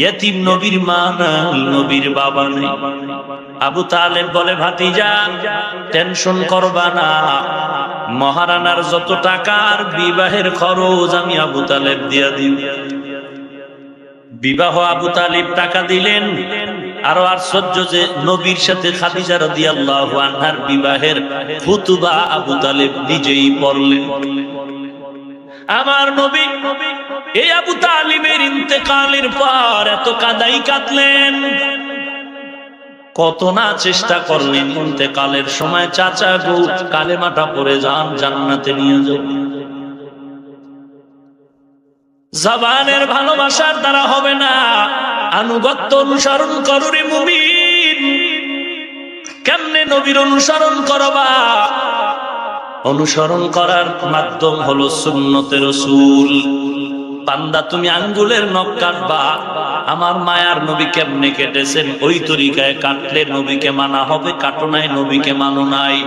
ইয়তিম নবীর মা নাই নবীর বাবা নেই। আবু তালেব বলে, ভাতিজা, টেনশন করবা না। মহারানার যত টাকার বিবাহের খরচ আমি আবু তালেব দিয়া দিব বিবাহ আবু তালিব টাকা দিলেন। আরও আশ্চর্য যে, নবীর সাথে খাদিজা রাদিয়াল্লাহু আনহার বিবাহের ফুতুবা আবু তালেব নিজেই পড়লেন। আমার নবী, এই আবু তালিবের ইন্তেকালের পর এত কাদাই কাটলেন কত না চেষ্টা করলেন ইন্তেকালের সময়, চাচা গো, কালেমাটা পড়ে যান, জান্নাতে নিয়ে যান। জবানের ভালোবাসার দ্বারা হবে না, আনুগত্য অনুসরণ করুরে মুমিন। কেমনে নবীর অনুসরণ করবা? অনুসরণ করার মাধ্যম হলো সুন্নতের রসুল। পান্দা তুমি আঙ্গুলের নখ কাটবা। আমার মায়ার নবী কেমনে কেটেছেন? ওই তরিকায় কাটলে নবীকে মানা হবে, কাটো নাই, নবীকে মানো নাই।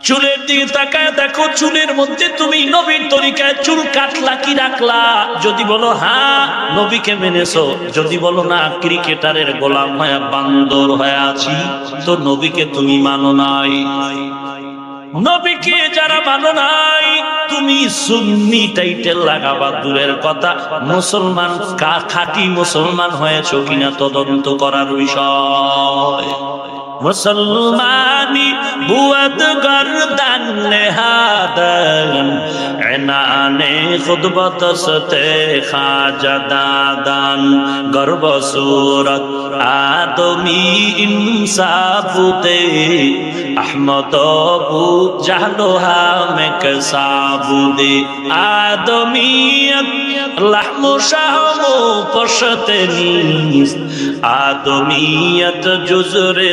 চুলের দিকে তাকায় দেখো, চুলের মধ্যে তুমি নবীর তরিকায় চুল কাটলা, কি রাখলা? যদি বলো হ্যাঁ নবীকে মেনেছো। যদি বলো, না, ক্রিকেটারের গোলাম হয়ে বান্দর হয়ে আছি। তো নবীকে তুমি মানো নাই। নবীকে যারা মানো নাই, তুমি সুন্নি টাইটেল লাগাবা, দূরের কথা। মুসলমান খাঁটি মুসলমান হয়েছ কিনা তদন্ত করার বিষয়। মুসলমানি বুয়াদ গর্দান, নেহাদন এনানে খুদবত সতে খাজা দাদান, গর্ব সুরত আদমি ইনসাফুতে আহমদ বু জাহলো হামেক সাবুদে নিস আদমিয়ত জুজরে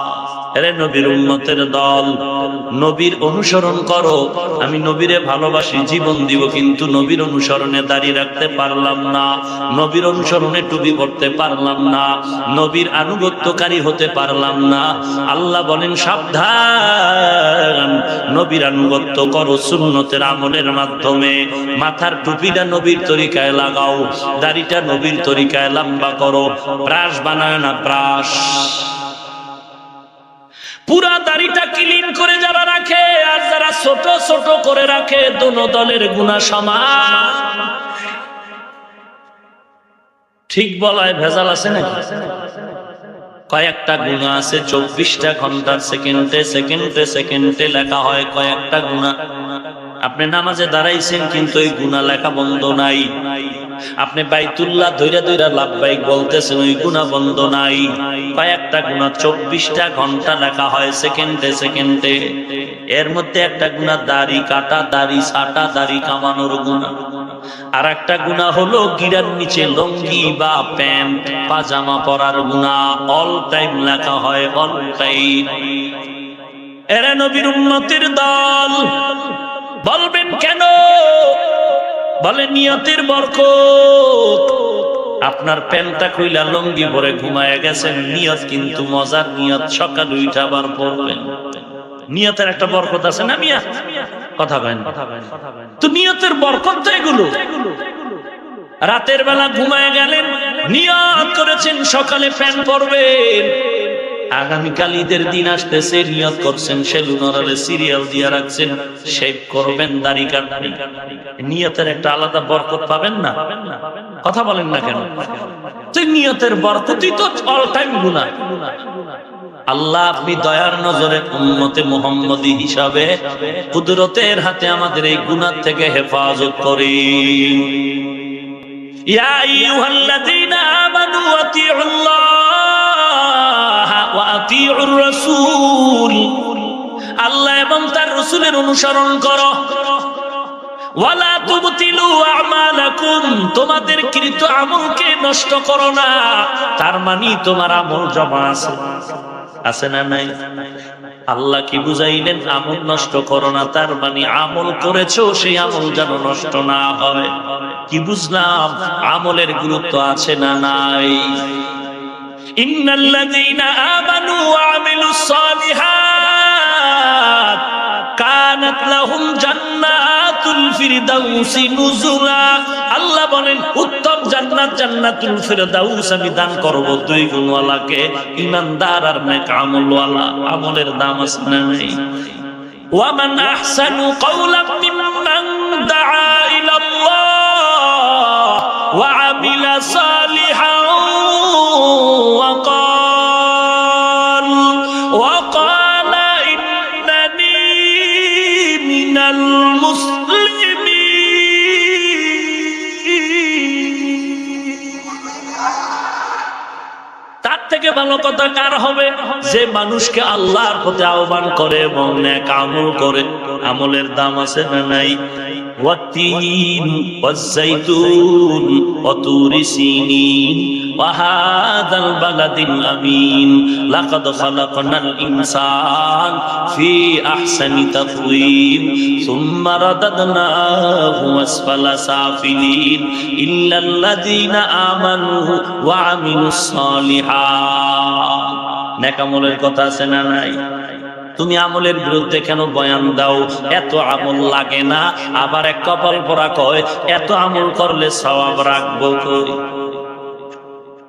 অনুসরণ করো। আমি নবীরে ভালোবাসি, জীবন কিন্তু নবীর অনুসরণে রাখতে পারলাম না। নবীর অনুসরণে পড়তে পারলাম না। নবীর আনুগত্যকারী হতে পারলাম না। আল্লাহ বলেন, সাবধান। নবীর আনুগত্য করো সুন্নতের আমলের মাধ্যমে। মাথার টুপিটা নবীর তরিকায় লাগাও, দাড়িটা নবীর তরিকায় লম্বা করো। ব্রাশ বানায় না, ব্রাশ। পুরা দাড়িটা ক্লিন করে যারা রাখে আর যারা ছোট ছোট করে রাখে, দোনো দলের গুণা সমান। ঠিক বলায় ভেজাল আছে না কয়েকটা গুণা আছে, চব্বিশটা ঘণ্টার সেকেন্ডে সেকেন্ডে সেকেন্ডে লেখা হয় কয়েকটা গুণা। আপনি নামাজে দাঁড়াইছেন, কিন্তু ওই গুণা লেখা বন্ধ নাই। আপনি বাইতুল্লাহ ধৈরা ধৈরা লাভবাইক বলতেছেন, ওই গুণা বন্ধ নাই। কয়েকটা গুণা চব্বিশটা ঘণ্টা লেখা হয় সেকেন্ডে সেকেন্ডে। এর মধ্যে একটা গুণা দাড়ি কাটা, দাড়ি ছাটা, দাড়ি কামানোর গুণা। আর একটা গুণা হলো গিরার নিচে লঙ্গি বা প্যান্ট, পাজামা পরার গুণা। অল টাইম লেখা হয়, অল টাইম। এরা নবীর উন্নতির দল। বলবেন কেন? বলে, নিয়তের বরকত। আপনার প্যান্টটা কইলা লঙ্গি ভরে ঘুমায় গেছেন। নিয়ত কিন্তু মজার নিয়ত, সকাল উঠে আবার পড়বেন। নিয়তের একটা বরকত আছে না মিয়া? কথা কয় না তো নিয়তের বরকত তো এগুলো। রাতের বেলা ঘুমায় গেলেন, নিয়ত করেছেন, সকালে ফ্যান পরবেন। আগামীকাল ঈদের দিন আসতেছে নিয়ত করছেন সিরিয়াল দিয়ে রাখছেন, শেভ করবেন, দাড়ি কাটবেন। নিয়তের একটা আলাদা বরকত পাবেন না? কথা বলেন না কেন? নিয়তের বরকতই তো অল টাইম গুণা আল্লাহ, আপনি দয়ার নজরে উম্মতে মোহাম্মদী হিসাবে কুদরতের হাতে আমাদের এই গুনার থেকে হেফাজত করি। ইয়া আইয়ুহাল্লাযীনা আমানু আতিউল্লাহ রাসূলের অনুসরণ করো। তোমাদের কৃত আমলকে নষ্ট করো না। তার মানে তোমার আমল জমা আছে। আছে না নাই? আল্লাহ কি বুঝাইলেন? আমল নষ্ট করো না, তার মানে আমল করেছ, সেই আমল যেন নষ্ট না হয়। কি বুঝলাম? আমলের গুরুত্ব আছে না নাই? ইন্নাল্লাযীনা কানাত লাহুম জান্নাতুল ফিরদাউসি নুজুলা আল্লাহ বলেন উত্তম জান্নাত জান্নাতুল ফিরদাউস আমি দান করব দুই গুণওয়ালাকে ইমানদার আর নেক আমলওয়ালা আমলের দাম আছে না নাই ومن أحسن قولا ممن دعا إلى الله وعمل صالحا وقال তার থেকে ভালো কথা কার হবে যে মানুষকে আল্লাহর প্রতি আহ্বান করে এবং নেক আমল করে আমলের দাম আছে না নাই والتين والزيتون وطور سينين وهذا البلد الأمين لقد خلقنا الإنسان في أحسن تقويم ثم رددناه أسفل سافلين إلا الذين آمنوا وعملوا الصالحات নেকামলের কথা আছে না নাই তুমি আমলের বিরুদ্ধে কেন বয়ান দাও এত আমল লাগে না আবার এক কপাল পরা কয় এত আমল করলে সওয়াব রাখবো কই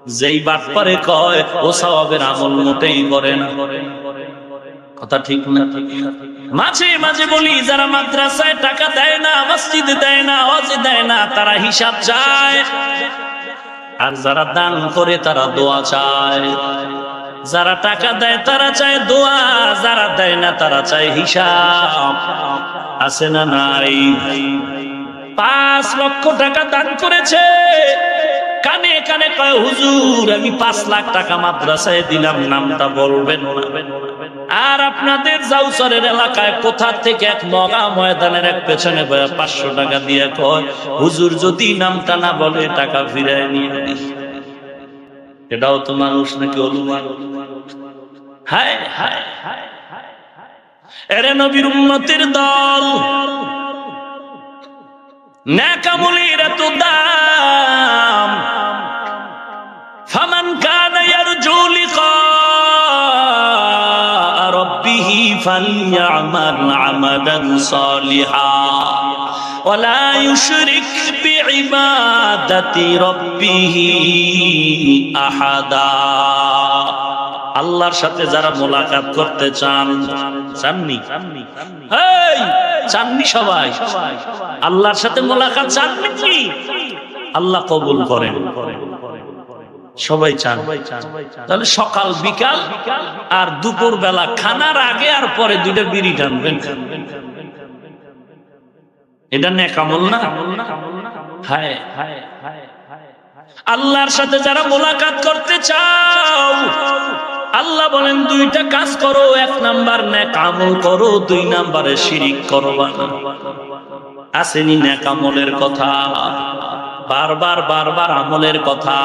যেই বাট পারে কয়, ও সওয়াবের আমল মোটেই করে না। কথা ঠিক না? মাঝে মাঝে বলি, যারা মাদ্রাসায় টাকা দেয় না, মসজিদে দেয় না, হজে দেয় না, তারা হিসাব চায়। আর যারা দান করে, তারা দোয়া চায়। যারা টাকা দেয়, তারা চায় দোয়া। যারা দেয় না, তারা চায় হিসাব। আছে না নাই? পাঁচ লক্ষ টাকা দান করেছে। কানে কানে কয়, হুজুর, আমি পাঁচ লাখ টাকা মাদ্রাসায় দিলাম, নামটা বলবেন আর আপনাদের জাউসরের এলাকায় কোথা থেকে এক মগা ময়দানের এক পেছনে পাঁচশো টাকা দিয়ে কয়, হুজুর, যদি নামটা না বলে, টাকা ফিরায় নিয়ে এটাও তো মানুষ নাকি অনুমান? হায় হায় এরে নবীর উন্নতির দল, ন্যাকামলির এত দাম فليعمل عملا صالحا ولا يشرك بعبادة ربه أحدا আল্লাহর সাথে যারা মোলাকাত করতে চান চাননি হেই, চাননি সবাই আল্লাহর সাথে মোলাকাত চাননি কি আল্লাহ কবুল করেন সবাই চান। তাহলে সকাল, বিকাল আর দুপুর বেলা খানার আগে আর পরে দুইটা বিড়ি টানবেন। এটা না? হায়। হায় আল্লাহর সাথে যারা মোলাকাত করতে চাও, আল্লাহ বলেন দুইটা কাজ করো, এক নাম্বার নেকামল করো, দুই নাম্বারে শিরিক করবা না আসেনি নেকামলের কথা, বারবার বারবার আমলের কথা।